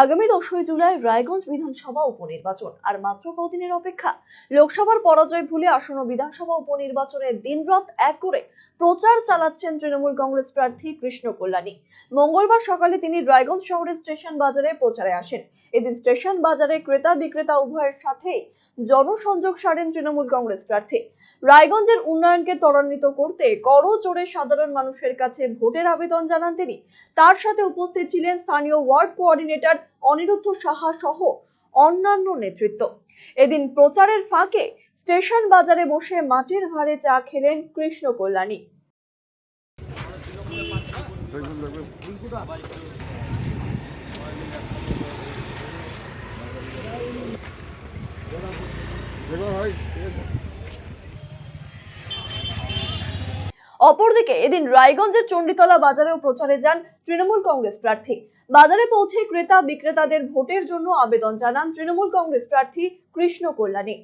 আগামী দশই জুলাই রায়গঞ্জ বিধানসভা উপনির্বাচন। আর মাত্র কদিনের অপেক্ষা, লোকসভার পরাজয় ভুলে আসন্ন বিধানসভা উপনির্বাচনের দিনরাত এক করে প্রচার চালাচ্ছেন তৃণমূল কংগ্রেস প্রার্থী কৃষ্ণ কল্যাণী। মঙ্গলবার সকালে তিনি রায়গঞ্জ শহরের স্টেশন বাজারে প্রচারে আসেন। এদিন স্টেশন বাজারে ক্রেতা বিক্রেতা উভয়ের সাথেই জনসংযোগ সারেন তৃণমূল কংগ্রেস প্রার্থী। রায়গঞ্জের উন্নয়নকে ত্বরান্বিত করতে করজোড়ে সাধারণ মানুষের কাছে ভোটের আবেদন জানান তিনি। তার সাথে উপস্থিত ছিলেন স্থানীয় ওয়ার্ড কোঅর্ডিনেটর অনিরুদ্ধ সাহা সহ অন্যান্য নেতৃত্ব। এদিন প্রচারের ফাঁকে স্টেশন বাজারে বসে মাটির ভাড়ে চা খেলেন কৃষ্ণ কল্যাণী অপরদিকে এদিন রায়গঞ্জের চণ্ডীতলা বাজারেও প্রচারে যান তৃণমূল কংগ্রেস প্রার্থী। বাজারে পৌঁছে ক্রেতা বিক্রেতাদের ভোটের জন্য আবেদন জানান তৃণমূল কংগ্রেস প্রার্থী কৃষ্ণ কল্যাণী।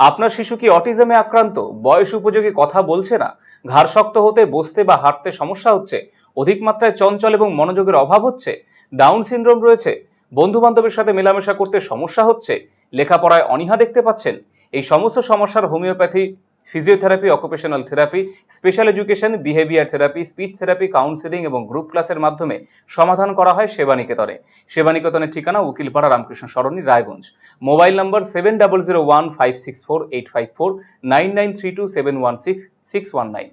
আপনার শিশু কি অটিজমে আক্রান্ত? বয়স উপযোগী কথা বলছে না? ঘাড় শক্ত হতে, বসতে বা হাঁটতে সমস্যা হচ্ছে? অধিক মাত্রায় চঞ্চল এবং মনোযোগের অভাব হচ্ছে, ডাউন সিনড্রোম রয়েছে বন্ধু বান্ধবের সাথে মেলামেশা করতে সমস্যা হচ্ছে, লেখাপড়ায় অনীহা দেখতে পাচ্ছেন, এই সমস্ত সমস্যার homeopathy, physiotherapy occupational therapy special education behaviour therapy speech therapy counselling এবং গ্রুপ ক্লাসের মাধ্যমে সমাধান করা হয় সেবানিকেতনে। সেবানিকেতনের ঠিকানা Ukilpara Ramakrishna Sarani, Raiganj. Mobile number seven double zero one five six four eight five four nine nine three two seven one six six one nine